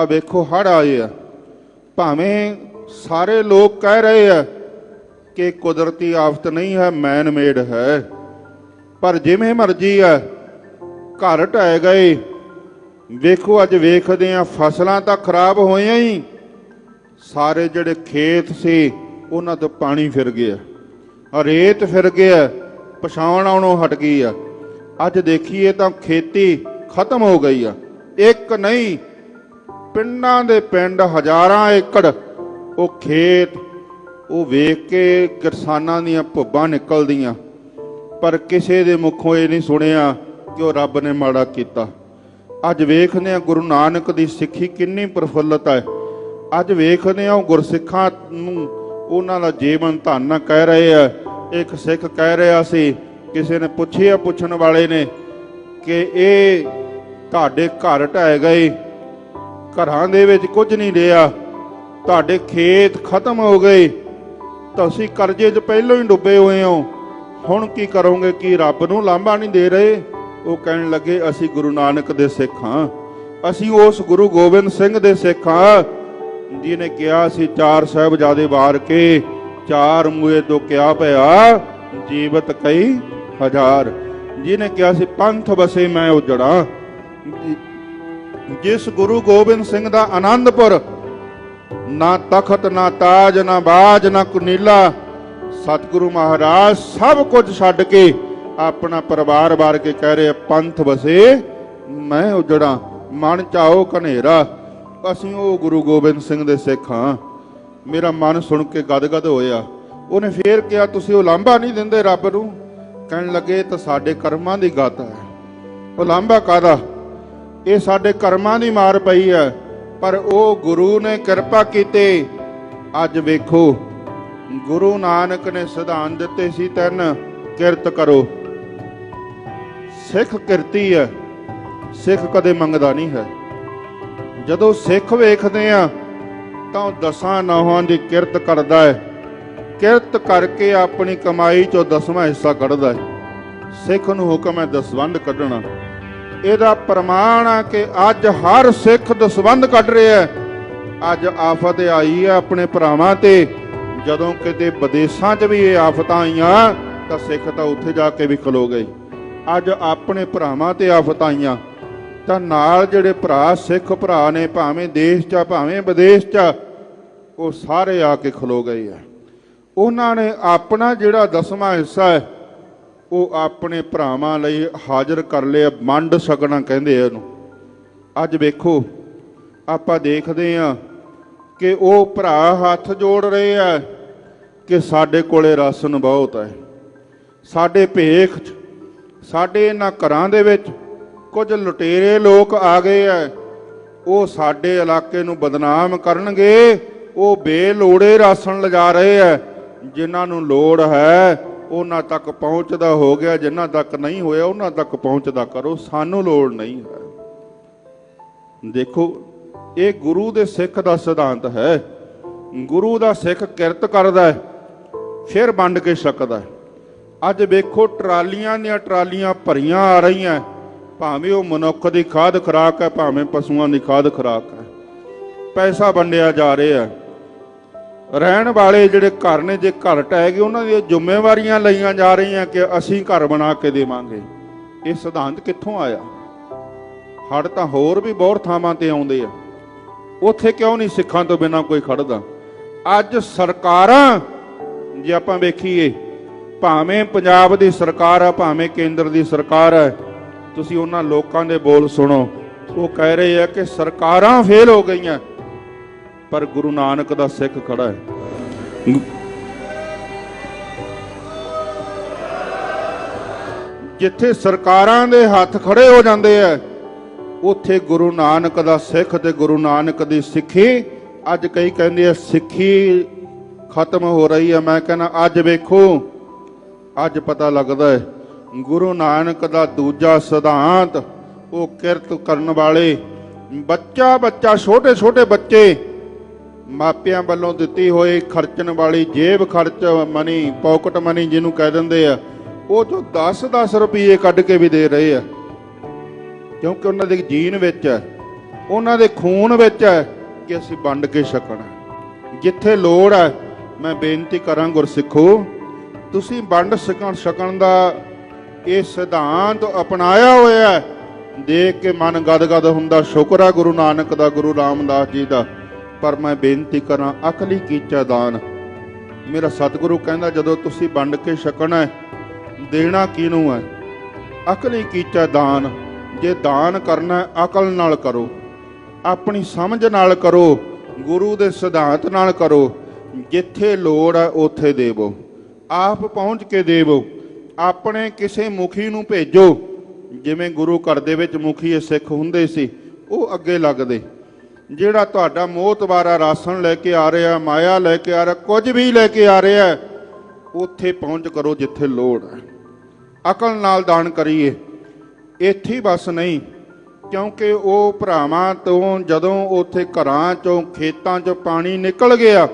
ਆ ਵੇਖੋ ਹੜ ਆਏ ਆ। ਭਾਵੇਂ ਸਾਰੇ ਲੋਕ ਕਹਿ ਰਹੇ ਆ ਕਿ ਕੁਦਰਤੀ ਆਫਤ ਨਹੀਂ ਹੈ ਮੈਨ ਮੇਡ ਹੈ। ਪਰ ਜਿਵੇਂ ਮਰਜ਼ੀ ਆ, ਘਰ ਢਹਿ ਗਏ। ਵੇਖੋ, ਅੱਜ ਵੇਖਦੇ ਆ, ਫਸਲਾਂ ਤਾਂ ਖਰਾਬ ਹੋਈਆਂ ਹੀ। ਸਾਰੇ ਜਿਹੜੇ ਖੇਤ ਸੀ, ਉਹਨਾਂ ਤੋਂ ਪਾਣੀ ਫਿਰ ਗਿਆ। ਰੇਤ ਫਿਰ ਗਿਆ, ਪਛਾਣ ਆਉਣੋਂ ਹਟ ਗਈ ਆ। ਅੱਜ ਦੇਖੀਏ ਤਾਂ ਖੇਤੀ ਖਤਮ ਹੋ ਗਈ ਆ। ਇੱਕ ਨਹੀਂ ਪਿੰਡਾਂ ਦੇ ਪਿੰਡ ਹਜ਼ਾਰਾਂ ਏਕੜ, ਉਹ ਖੇਤ, ਉਹ ਵੇਖ ਕੇ ਕਿਸਾਨਾਂ ਦੀਆਂ ਭੁੱਬਾਂ ਨਿਕਲਦੀਆਂ। ਪਰ ਕਿਸੇ ਦੇ ਮੁਖੋਂ ਇਹ ਨਹੀਂ ਸੁਣਿਆ ਕਿ ਉਹ ਰੱਬ ਨੇ ਮਾੜਾ ਕੀਤਾ। ਅੱਜ ਵੇਖਦੇ ਆ ਗੁਰੂ ਨਾਨਕ ਦੀ ਸਿੱਖੀ ਕਿੰਨੀ ਪ੍ਰਫੁੱਲਤ ਹੈ। ਅੱਜ ਵੇਖਦੇ ਆ ਉਹ ਗੁਰਸਿੱਖਾਂ ਨੂੰ ਉਹਨਾਂ ਦਾ ਜੀਵਨ ਧੰਨ ਕਹਿ ਰਹੇ ਆ। ਇੱਕ ਸਿੱਖ ਕਹਿ ਰਿਹਾ ਸੀ, ਕਿਸੇ ਨੇ ਪੁੱਛਿਆ ਪੁੱਛਣ ਵਾਲੇ ਨੇ ਕਿ ਇਹ ਤੁਹਾਡੇ ਘਰ ਢਹਿ ਗਏ ਘਰਾਂ ਦੇ ਵਿੱਚ ਕੁਝ ਨਹੀਂ ਰਿਹਾ। ਤੁਹਾਡੇ ਖੇਤ ਖਤਮ ਹੋ ਗਏ। ਤੁਸੀਂ ਕਰਜ਼ੇ 'ਚ ਪਹਿਲਾਂ ਹੀ ਡੁੱਬੇ ਹੋਏ ਹੋ। ਹੁਣ ਕੀ ਕਰੋਗੇ ਕੀ ਰੱਬ ਨੂੰ ਲਾਂਭਾ ਨਹੀਂ ਦੇ ਰਹੇ? ਉਹ ਕਹਿਣ ਲੱਗੇ, ਅਸੀਂ ਗੁਰੂ ਨਾਨਕ ਦੇ ਸਿੱਖ ਹਾਂ। ਅਸੀਂ ਉਸ ਗੁਰੂ ਗੋਬਿੰਦ ਸਿੰਘ ਦੇ ਸਿੱਖ ਹਾਂ, ਜਿਹਨੇ ਕਿਹਾ ਸੀ, ਚਾਰ ਸਾਹਿਬਜ਼ਾਦੇ ਵਾਰ ਕੇ ਚਾਰ ਮੂਏ ਤੋਂ ਕਿਹਾ ਭਇਆ ਜੀਵਤ ਕਈ ਹਜ਼ਾਰ। ਜਿਹਨੇ ਕਿਹਾ ਸੀ, ਪੰਥ ਵਸੇ ਮੈਂ ਉਜੜਾ। ਜਿਸ ਗੁਰੂ ਗੋਬਿੰਦ ਸਿੰਘ ਦਾ ਆਨੰਦਪੁਰ, ਨਾ ਤਖਤ, ਨਾ ਤਾਜ, ਨਾ ਬਾਜ, ਨਾ ਕੁਨੀਲਾ, ਸਤਿਗੁਰੂ ਮਹਾਰਾਜ ਸਭ ਕੁਝ ਛੱਡ ਕੇ ਆਪਣਾ ਪਰਿਵਾਰ ਵਾਰ ਕੇ ਕਹਿ ਰਹੇ ਪੰਥ ਵਸੇ, ਮੈਂ ਉਜੜਾ, ਮਨ ਚਾਓ ਕਨੇਰਾ ਅਸੀਂ ਉਹ ਗੁਰੂ ਗੋਬਿੰਦ ਸਿੰਘ ਦੇ ਸਿੱਖ ਹਾਂ। ਮੇਰਾ ਮਨ ਸੁਣ ਕੇ ਗਦਗਦ ਹੋਇਆ। ਉਹਨੇ ਫੇਰ ਕਿਹਾ, ਤੁਸੀਂ ਉਹ ਲਾਂਭਾ ਨਹੀਂ ਦਿੰਦੇ ਰੱਬ ਨੂੰ? ਕਹਿਣ ਲੱਗੇ ਤਾਂ ਸਾਡੇ ਕਰਮਾਂ ਦੀ ਗਤ ਹੈ। ਉਹ ਲਾਂਭਾ ਕਾਦਾ ਇਹ ਸਾਡੇ ਕਰਮਾਂ ਦੀ ਮਾਰ ਪਈ ਹੈ, ਪਰ ਉਹ ਗੁਰੂ ਨੇ ਕਿਰਪਾ ਕੀਤੀ। ਅੱਜ ਵੇਖੋ, ਗੁਰੂ ਨਾਨਕ ਨੇ ਸਿਧਾਂਤ ਦਿੱਤੇ ਸੀ, ਤਿੰਨ ਕਿਰਤ ਕਰੋ। ਸਿੱਖ ਕਿਰਤੀ ਹੈ, ਸਿੱਖ ਕਦੇ ਮੰਗਦਾ ਨਹੀਂ ਹੈ। ਜਦੋਂ ਸਿੱਖ ਵੇਖਦੇ ਆ ਤਾਂ ਉਹ ਦਸਾਂ ਨੌਹਾਂ ਦੀ ਕਿਰਤ ਕਰਦਾ ਹੈ। ਕਿਰਤ ਕਰਕੇ ਆਪਣੀ ਕਮਾਈ ਚੋਂ ਦਸਵਾਂ ਹਿੱਸਾ ਕੱਢਦਾ ਹੈ। ਸਿੱਖ ਨੂੰ ਹੁਕਮ ਹੈ ਦਸਵੰਧ ਕੱਢਣਾ। ਇਹਦਾ ਪ੍ਰਮਾਣ ਆ ਕਿ ਅੱਜ ਹਰ ਸਿੱਖ ਦਸਵੰਧ ਕੱਢ ਰਿਹਾ ਅੱਜ ਆਫਤ ਆਈ ਹੈ ਆਪਣੇ ਭਰਾਵਾਂ ਤੇ। ਜਦੋਂ ਕਿਤੇ ਵਿਦੇਸ਼ਾਂ 'ਚ ਵੀ ਇਹ ਆਫਤਾਂ ਆਈਆਂ, ਤਾਂ ਸਿੱਖ ਤਾਂ ਉੱਥੇ ਜਾ ਕੇ ਵੀ ਖਲੋ ਗਏ। ਅੱਜ ਆਪਣੇ ਭਰਾਵਾਂ ਤੇ ਆਫਤਾਂ ਆਈਆਂ। ਤਾਂ ਨਾਲ ਜਿਹੜੇ ਭਰਾ, ਸਿੱਖ ਭਰਾ ਨੇ, ਭਾਵੇਂ ਦੇਸ਼ 'ਚ ਭਾਵੇਂ ਵਿਦੇਸ਼ 'ਚ ਉਹ ਸਾਰੇ ਆ ਕੇ ਖਲੋ ਗਏ ਆ। ਉਹਨਾਂ ਨੇ ਆਪਣਾ ਜਿਹੜਾ ਦਸਵਾਂ ਹਿੱਸਾ ਹੈ ਉਹ ਆਪਣੇ ਭਰਾਵਾਂ ਲਈ ਹਾਜ਼ਰ ਕਰ ਲਿਆ ਮੰਡ ਸਕਣਾ ਕਹਿੰਦੇ ਆ ਇਹਨੂੰ। ਅੱਜ ਵੇਖੋ, ਆਪਾਂ ਦੇਖਦੇ ਆ ਕਿ ਉਹ ਭਰਾ ਹੱਥ ਜੋੜ ਰਹੇ ਆ ਕਿ ਸਾਡੇ ਕੋਲੇ ਰਾਸ਼ਨ ਬਹੁਤ ਹੈ ਸਾਡੇ ਭੇਖ 'ਚ, ਸਾਡੇ ਇਹਨਾਂ ਘਰਾਂ ਦੇ ਵਿੱਚ ਕੁਝ ਲੁਟੇਰੇ ਲੋਕ ਆ ਗਏ ਆ। ਉਹ ਸਾਡੇ ਇਲਾਕੇ ਨੂੰ ਬਦਨਾਮ ਕਰਨਗੇ, ਉਹ ਬੇਲੋੜੇ ਰਾਸ਼ਨ ਲਿਜਾ ਰਹੇ ਆ, ਜਿਨ੍ਹਾਂ ਨੂੰ ਲੋੜ ਹੈ ਉਹਨਾਂ ਤੱਕ ਪਹੁੰਚਦਾ ਹੋ ਗਿਆ ਜਿਨ੍ਹਾਂ ਤੱਕ ਨਹੀਂ ਹੋਇਆ, ਉਹਨਾਂ ਤੱਕ ਪਹੁੰਚਦਾ ਕਰੋ, ਸਾਨੂੰ ਲੋੜ ਨਹੀਂ ਹੈ। ਦੇਖੋ, ਇਹ ਗੁਰੂ ਦੇ ਸਿੱਖ ਦਾ ਸਿਧਾਂਤ ਹੈ। ਗੁਰੂ ਦਾ ਸਿੱਖ ਕਿਰਤ ਕਰਦਾ ਹੈ, ਫਿਰ ਵੰਡ ਕੇ ਸਕਦਾ ਹੈ। ਅੱਜ ਵੇਖੋ, ਟਰਾਲੀਆਂ ਦੀਆਂ ਟਰਾਲੀਆਂ ਭਰੀਆਂ ਆ ਰਹੀਆਂ ਭਾਵੇਂ ਉਹ ਮਨੁੱਖ ਦੀ ਖਾਦ ਖਰਾਕ ਹੈ, ਭਾਵੇਂ ਪਸ਼ੂਆਂ ਦੀ ਖਾਦ ਖਰਾਕ ਹੈ। ਪੈਸਾ ਵੰਡਿਆ ਜਾ ਰਿਹਾ ਹੈ। ਰਹਿਣ ਵਾਲੇ ਜਿਹੜੇ ਘਰ ਨੇ, ਜੇ ਘਰ ਟਹਿ ਗਏ, ਉਹਨਾਂ ਦੀਆਂ ਜ਼ਿੰਮੇਵਾਰੀਆਂ ਲਈਆਂ ਜਾ ਰਹੀਆਂ ਕਿ ਅਸੀਂ ਘਰ ਬਣਾ ਕੇ ਦੇਵਾਂਗੇ। ਇਹ ਸਿਧਾਂਤ ਕਿੱਥੋਂ ਆਇਆ? ਹੜ ਤਾਂ ਹੋਰ ਵੀ ਬਹੁਤ ਥਾਵਾਂ ਤੇ ਆਉਂਦੇ ਆ। ਉੱਥੇ ਕਿਉਂ ਨਹੀਂ ਸਿੱਖਾਂ ਤੋਂ ਬਿਨਾ ਕੋਈ ਖੜਦਾ ਅੱਜ ਸਰਕਾਰਾਂ, ਜੇ ਆਪਾਂ ਵੇਖੀਏ, ਭਾਵੇਂ ਪੰਜਾਬ ਦੀ ਸਰਕਾਰ ਆ, ਭਾਵੇਂ ਕੇਂਦਰ ਦੀ ਸਰਕਾਰ ਹੈ ਤੁਸੀਂ ਉਹਨਾਂ ਲੋਕਾਂ ਦੇ ਬੋਲ ਸੁਣੋ। ਉਹ ਕਹਿ ਰਹੇ ਆ ਕਿ ਸਰਕਾਰਾਂ ਫੇਲ ਹੋ ਗਈਆਂ। ਪਰ ਗੁਰੂ ਨਾਨਕ ਦਾ ਸਿੱਖ ਖੜਾ ਹੈ। ਜਿੱਥੇ ਸਰਕਾਰਾਂ ਦੇ ਹੱਥ ਖੜੇ ਹੋ ਜਾਂਦੇ ਆ, ਉੱਥੇ ਗੁਰੂ ਨਾਨਕ ਦਾ ਸਿੱਖ ਤੇ ਗੁਰੂ ਨਾਨਕ ਦੀ ਸਿੱਖੀ, ਅੱਜ ਕਈ ਕਹਿੰਦੇ ਆ, ਸਿੱਖੀ ਖਤਮ ਹੋ ਰਹੀ ਹੈ ਮੈਂ ਕਹਿੰਦਾ, ਅੱਜ ਵੇਖੋ, ਅੱਜ ਪਤਾ ਲੱਗਦਾ ਹੈ, ਗੁਰੂ ਨਾਨਕ ਦਾ ਦੂਜਾ ਸਿਧਾਂਤ, ਉਹ ਕਿਰਤ ਕਰਨ ਵਾਲੇ ਬੱਚਾ ਬੱਚਾ ਛੋਟੇ ਛੋਟੇ ਬੱਚੇ ਮਾਪਿਆਂ ਵੱਲੋਂ ਦਿੱਤੀ ਹੋਈ ਖਰਚਣ ਵਾਲੀ ਜੇਬ ਖਰਚ ਮਨੀ ਪਾਕਟ ਮਨੀ ਜਿਹਨੂੰ ਕਹਿ ਦਿੰਦੇ ਆ, ਉਹ ਜੋ 10-10 ਰੁਪਏ ਕੱਢ ਕੇ ਵੀ ਦੇ ਰਹੇ ਆ। ਕਿਉਂਕਿ ਉਹਨਾਂ ਦੇ ਜੀਨ ਵਿੱਚ ਹੈ, ਉਹਨਾਂ ਦੇ ਖੂਨ ਵਿੱਚ ਹੈ ਕਿ ਅਸੀਂ ਵੰਡ ਕੇ ਛਕਣਾ ਜਿੱਥੇ ਲੋੜ ਹੈ, ਮੈਂ ਬੇਨਤੀ ਕਰਾਂ ਗੁਰਸਿੱਖੋ, ਤੁਸੀਂ ਵੰਡ ਸਕਣ ਛਕਣ ਦਾ ਇਹ ਸਿਧਾਂਤ ਅਪਣਾਇਆ ਹੋਇਆ ਹੈ। ਦੇਖ ਕੇ ਮਨ ਗਦਗਦ ਹੁੰਦਾ, ਸ਼ੁਕਰ ਹੈ ਗੁਰੂ ਨਾਨਕ ਦਾ, ਗੁਰੂ ਰਾਮਦਾਸ ਜੀ ਦਾ। ਪਰ ਮੈਂ ਬੇਨਤੀ ਕਰਾਂ ਅਕਲੀ ਕੀਚਾ ਦਾਨ। ਮੇਰਾ ਸਤਿਗੁਰੂ ਕਹਿੰਦਾ, ਜਦੋਂ ਤੁਸੀਂ ਵੰਡ ਕੇ ਛਕਣਾ ਦੇਣਾ ਕਿਹਨੂੰ ਹੈ? ਅਕਲੀ ਕੀਚਾ ਦਾਨ। ਜੇ ਦਾਨ ਕਰਨਾ ਅਕਲ ਨਾਲ ਕਰੋ। ਆਪਣੀ ਸਮਝ ਨਾਲ ਕਰੋ। ਗੁਰੂ ਦੇ ਸਿਧਾਂਤ ਨਾਲ ਕਰੋ। ਜਿੱਥੇ ਲੋੜ ਹੈ, ਉੱਥੇ ਦੇਵੋ। ਆਪ ਪਹੁੰਚ ਕੇ ਦੇਵੋ। ਆਪਣੇ ਕਿਸੇ ਮੁਖੀ ਨੂੰ ਭੇਜੋ। ਜਿਵੇਂ ਗੁਰੂ ਘਰ ਦੇ ਵਿੱਚ ਮੁਖੀ ਸਿੱਖ ਹੁੰਦੇ ਸੀ, ਉਹ ਅੱਗੇ ਲੱਗਦੇ। ਜਿਹੜਾ ਤੁਹਾਡਾ ਮੋਹਤਵਾਰਾ ਰਾਸ਼ਨ ਲੈ ਕੇ ਆ ਰਿਹਾ, ਮਾਇਆ ਲੈ ਕੇ ਆ ਰਿਹਾ, ਕੁਝ ਵੀ ਲੈ ਕੇ ਆ ਰਿਹਾ, ਉੱਥੇ ਪਹੁੰਚ ਕਰੋ ਜਿੱਥੇ ਲੋੜ ਹੈ। ਅਕਲ ਨਾਲ ਦਾਨ ਕਰੀਏ। ਇੱਥੇ ਬਸ ਨਹੀਂ, ਕਿਉਂਕਿ ਉਹ ਭਰਾਵਾਂ ਤੋਂ ਜਦੋਂ ਉੱਥੇ ਘਰਾਂ ਚੋਂ, ਖੇਤਾਂ ਚੋਂ ਪਾਣੀ ਨਿਕਲ ਗਿਆ,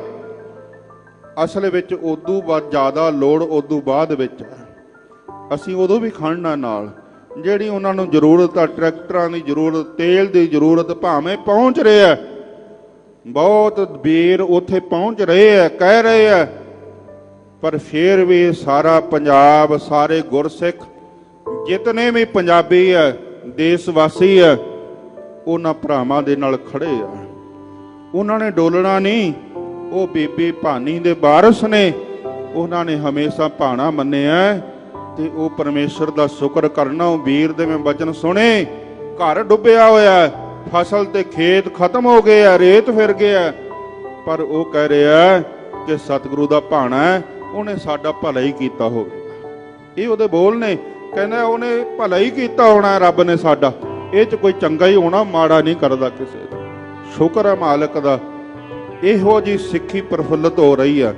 ਅਸਲ ਵਿੱਚ ਉਦੋਂ ਬਾਅਦ ਜ਼ਿਆਦਾ ਲੋੜ ਉਦੋਂ ਬਾਅਦ ਵਿੱਚ ਹੈ। ਅਸੀਂ ਉਦੋਂ ਵੀ ਖੜਨਾ ਨਾਲ। ਜਿਹੜੀ ਉਹਨਾਂ ਨੂੰ ਜ਼ਰੂਰਤ ਆ, ਟਰੈਕਟਰਾਂ ਦੀ ਜ਼ਰੂਰਤ, ਤੇਲ ਦੀ ਜ਼ਰੂਰਤ, ਭਾਵੇਂ ਪਹੁੰਚ ਰਿਹਾ ਹੈ। ਬਹੁਤ ਵੀਰ ਉੱਥੇ ਪਹੁੰਚ ਰਹੇ ਆ, ਕਹਿ ਰਹੇ ਆ। ਪਰ ਫਿਰ ਵੀ ਸਾਰਾ ਪੰਜਾਬ, ਸਾਰੇ ਗੁਰਸਿੱਖ, ਜਿਤਨੇ ਵੀ ਪੰਜਾਬੀ ਆ ਦੇਸ਼ ਵਾਸੀ ਆ, ਉਹਨਾਂ ਭਰਾਵਾਂ ਦੇ ਨਾਲ ਖੜੇ ਆ। ਉਹਨਾਂ ਨੇ ਡੋਲਣਾ ਨਹੀਂ, ਉਹ ਬੀਬੀ ਭਾਨੀ ਦੇ ਵਾਰਸ ਨੇ। ਉਹਨਾਂ ਨੇ ਹਮੇਸ਼ਾ ਭਾਣਾ ਮੰਨਿਆ। ਤੇ ਉਹ ਪਰਮੇਸ਼ਰ ਦਾ ਸ਼ੁਕਰ ਕਰਨਾ, ਉਹ ਵੀਰ ਦੇ ਮੈਂ ਬਚਨ ਸੁਣੇ, ਘਰ ਡੁੱਬਿਆ ਹੋਇਆ ਫਸਲ ਤੇ ਖੇਤ ਖਤਮ ਹੋ ਗਏ ਆ ਰੇਤ ਫਿਰ ਗਿਆ ਪਰ ਉਹ ਕਹਿ ਰਿਹਾ ਕਿ ਸਤਿਗੁਰੂ ਦਾ ਭਾਣਾ ਹੈ, ਉਹਨੇ ਸਾਡਾ ਭਲਾ ਹੀ ਕੀਤਾ ਹੋਵੇਗਾ ਇਹ ਉਹਦੇ ਬੋਲ ਨੇ, ਕਹਿੰਦਾ ਉਹਨੇ ਭਲਾ ਹੀ ਕੀਤਾ ਹੋਣਾ ਰੱਬ ਨੇ ਸਾਡਾ। ਇਹ ਚ ਕੋਈ ਚੰਗਾ ਹੀ ਹੋਣਾ, ਮਾੜਾ ਨਹੀਂ ਕਰਦਾ ਕਿਸੇ ਦਾ। ਸ਼ੁਕਰ ਹੈ ਮਾਲਕ ਦਾ। ਇਹੋ ਜੀ ਸਿੱਖੀ ਪ੍ਰਫੁੱਲਤ ਹੋ ਰਹੀ ਹੈ।